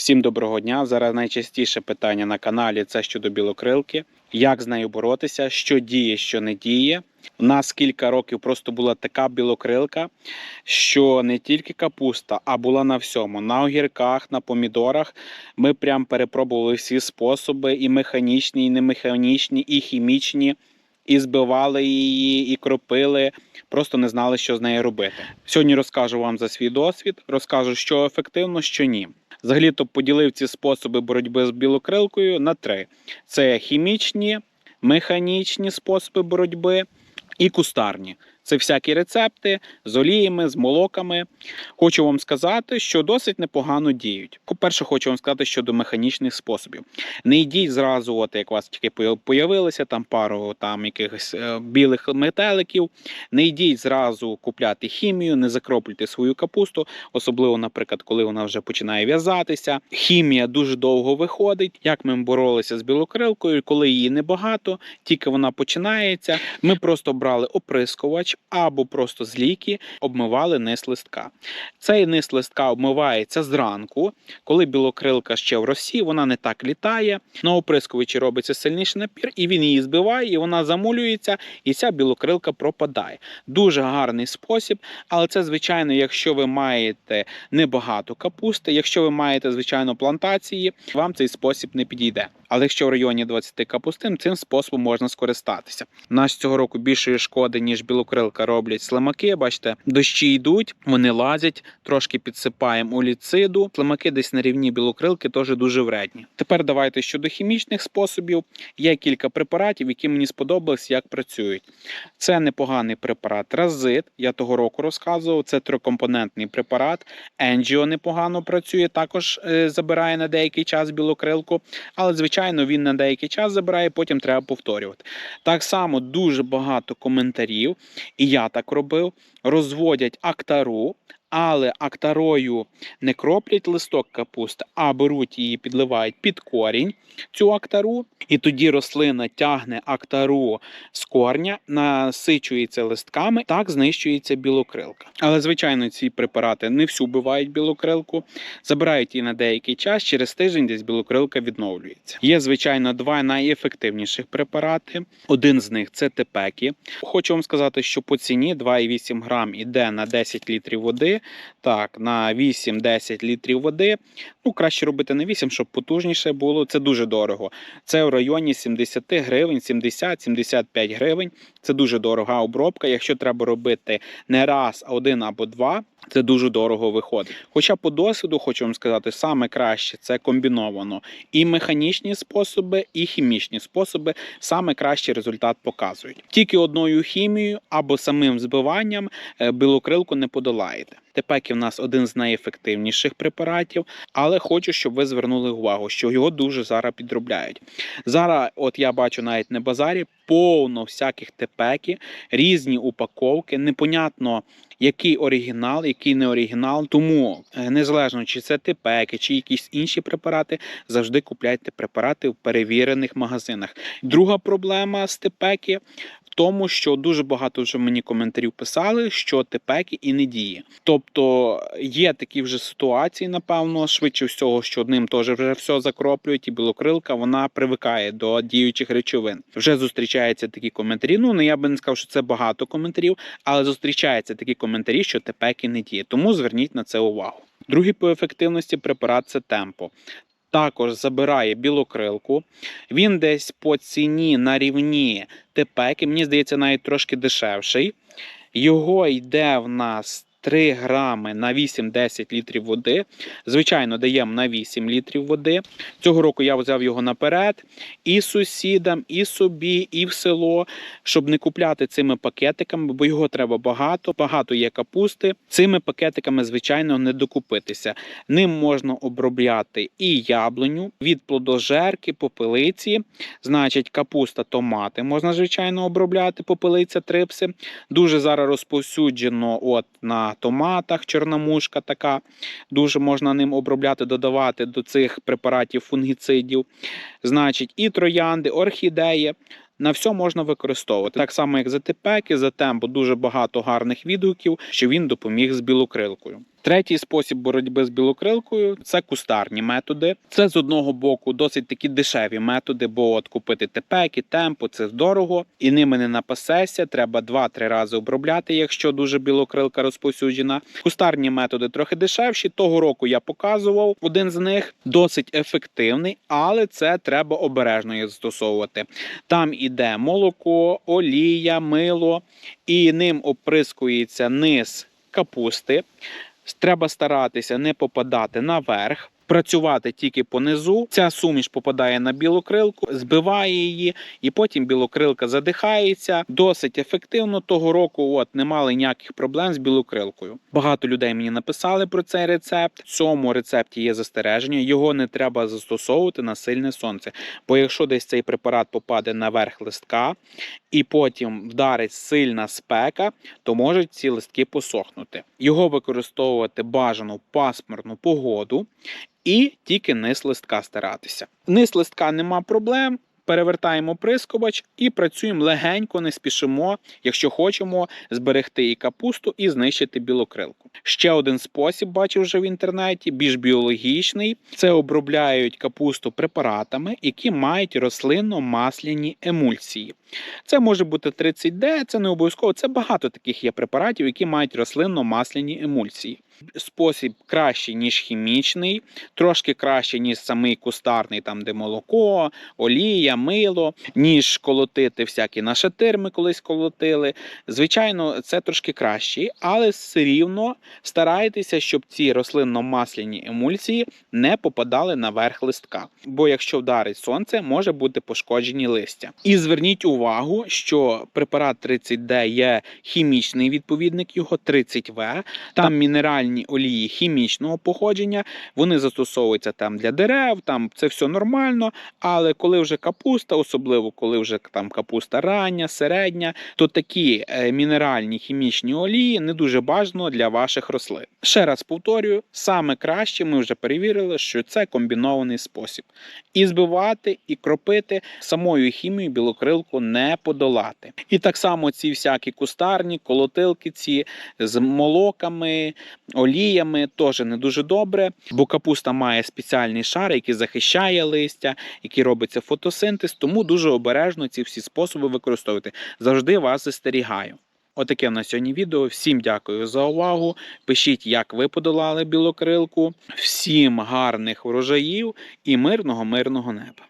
Всім доброго дня. Зараз найчастіше питання на каналі це щодо білокрилки. Як з нею боротися, що діє, що не діє. У нас кілька років просто була така білокрилка, що не тільки капуста, а була на всьому. На огірках, на помідорах. Ми прям перепробували всі способи: і механічні, і немеханічні, і хімічні. І збивали її, і кропили, просто не знали, що з нею робити. Сьогодні розкажу вам за свій досвід, розкажу, що ефективно, що ні. Взагалі то поділив ці способи боротьби з білокрилкою на три: це хімічні, механічні способи боротьби і кустарні. Це всякі рецепти з оліями, з молоками. Хочу вам сказати, що досить непогано діють. По-перше, хочу вам сказати щодо механічних способів. Не йдіть зразу, от як у вас тільки появилися там пару там якихось е, білих метеликів. Не йдіть зразу купляти хімію, не закроплюйте свою капусту, особливо, наприклад, коли вона вже починає в'язатися. Хімія дуже довго виходить. Як ми боролися з білокрилкою, коли її небагато, тільки вона починається. Ми просто брали оприскувач або просто з ліки, обмивали низ листка. Цей низ листка обмивається зранку, коли білокрилка ще в росі, вона не так літає. На оприскувачі робиться сильніший напір, і він її збиває, і вона замулюється, і ця білокрилка пропадає. Дуже гарний спосіб, але це звичайно, якщо ви маєте небагато капусти, якщо ви маєте звичайно плантації, вам цей спосіб не підійде. Але якщо в районі 20 капустин, цим способом можна скористатися. У нас цього року більшої шкоди, ніж білокрилка роблять слимаки. Бачите, дощі йдуть, вони лазять, трошки підсипаємо оліциду. Слимаки десь на рівні білокрилки теж дуже вредні. Тепер давайте щодо хімічних способів. Є кілька препаратів, які мені сподобались, як працюють. Це непоганий препарат Разит. Я того року розказував. Це трикомпонентний препарат. Енджіо непогано працює, також е, забирає на деякий час білокрилку, але звичайно він на деякий час забирає, потім треба повторювати. Так само дуже багато коментарів, і я так робив. Розводять актару, але актарою не кроплять листок капусти, а беруть її, підливають під корінь цю актару, і тоді рослина тягне актару з корня, насичується листками, так знищується білокрилка. Але звичайно, ці препарати не всю бивають білокрилку, забирають її на деякий час. Через тиждень десь білокрилка відновлюється. Є звичайно два найефективніших препарати. Один з них це тепекі. Хочу вам сказати, що по ціні 2,8 грам іде на 10 літрів води. Так, на 8-10 літрів води. Ну, краще робити на 8, щоб потужніше було. Це дуже дорого. Це в районі 70 гривень, 70-75 гривень. Це дуже дорога обробка. Якщо треба робити не раз, а один або два, це дуже дорого виходить. Хоча по досвіду хочу вам сказати, саме краще це комбіновано і механічні способи, і хімічні способи саме кращий результат показують. Тільки одною хімією або самим збиванням е, білокрилку не подолаєте. Тепекі в нас один з найефективніших препаратів, але хочу, щоб ви звернули увагу, що його дуже зараз підробляють. Зараз, от я бачу навіть на базарі, повно всяких тепекі, різні упаковки, непонятно. Який оригінал, який не оригінал. Тому е, незалежно чи це тепеки, чи якісь інші препарати, завжди купляйте препарати в перевірених магазинах. Друга проблема з тепеки в тому, що дуже багато вже мені коментарів писали, що тепеки і не діє. Тобто є такі вже ситуації, напевно, швидше всього, що одним теж вже все закроплюють, і білокрилка вона привикає до діючих речовин. Вже зустрічаються такі коментарі. Ну я би не сказав, що це багато коментарів, але зустрічаються такі коментарі, що тепеки не діє. Тому зверніть на це увагу. Другий по ефективності препарат це темпо. Також забирає білокрилку. Він десь по ціні на рівні тепеки, мені здається, навіть трошки дешевший. Його йде в нас 3 грами на 8-10 літрів води. Звичайно, даємо на 8 літрів води. Цього року я взяв його наперед і сусідам, і собі, і в село, щоб не купляти цими пакетиками, бо його треба багато. Багато є капусти. Цими пакетиками, звичайно, не докупитися. Ним можна обробляти і яблуню від плодожерки, попелиці. Значить, капуста, томати можна, звичайно, обробляти, попелиця, трипси. Дуже зараз розповсюджено от на томатах, чорномушка така. Дуже можна ним обробляти, додавати до цих препаратів фунгіцидів. Значить, і троянди, орхідеї. На все можна використовувати. Так само, як за тепеки, за тембо дуже багато гарних відгуків, що він допоміг з білокрилкою. Третій спосіб боротьби з білокрилкою це кустарні методи. Це з одного боку досить такі дешеві методи, бо от купити тепеки, темпо це дорого, і ними не напасешся. Треба 2-3 рази обробляти, якщо дуже білокрилка розповсюджена. Кустарні методи трохи дешевші. Того року я показував один з них досить ефективний, але це треба обережно застосовувати. Там іде молоко, олія, мило, і ним оприскується низ капусти. Треба старатися не попадати наверх. Працювати тільки понизу. Ця суміш попадає на білокрилку, збиває її, і потім білокрилка задихається. Досить ефективно того року. От не мали ніяких проблем з білокрилкою. Багато людей мені написали про цей рецепт. В цьому рецепті є застереження. Його не треба застосовувати на сильне сонце. Бо якщо десь цей препарат попаде на верх листка і потім вдарить сильна спека, то можуть ці листки посохнути. Його використовувати бажано в пасмурну погоду і тільки низ листка старатися. Низ листка нема проблем. Перевертаємо прискоbaч і працюємо легенько, не спішимо, якщо хочемо зберегти і капусту, і знищити білокрилку. Ще один спосіб бачив вже в інтернеті, більш біологічний. Це обробляють капусту препаратами, які мають рослинно-масляні емульсії. Це може бути 30D, це не обов'язково. Це багато таких є препаратів, які мають рослинно-масляні емульсії. Спосіб кращий, ніж хімічний, трошки краще, ніж самий кустарний, там де молоко, олія, мило, ніж колотити всякі нашатир ми колись колотили. Звичайно, це трошки краще, але все рівно старайтеся, щоб ці рослинно-масляні емульсії не попадали на верх листка. Бо якщо вдарить сонце, може бути пошкоджені листя. І зверніть увагу, що препарат 30D є хімічний відповідник його 30В. Там мінеральні олії хімічного походження, вони застосовуються там для дерев, там це все нормально. Але коли вже капуста, особливо коли вже там капуста рання, середня, то такі е, мінеральні хімічні олії не дуже бажано для ваших рослин. Ще раз повторюю, саме краще ми вже перевірили, що це комбінований спосіб. І збивати, і кропити самою хімією білокрилку подолати. І так само ці всякі кустарні, колотилки, ці з молоками, оліями теж не дуже добре, бо капуста має спеціальний шар, який захищає листя, який робиться фотосинтез, тому дуже обережно ці всі способи використовувати. Завжди вас застерігаю. Отаке в нас сьогодні відео. Всім дякую за увагу. Пишіть, як ви подолали білокрилку. Всім гарних врожаїв і мирного, мирного неба.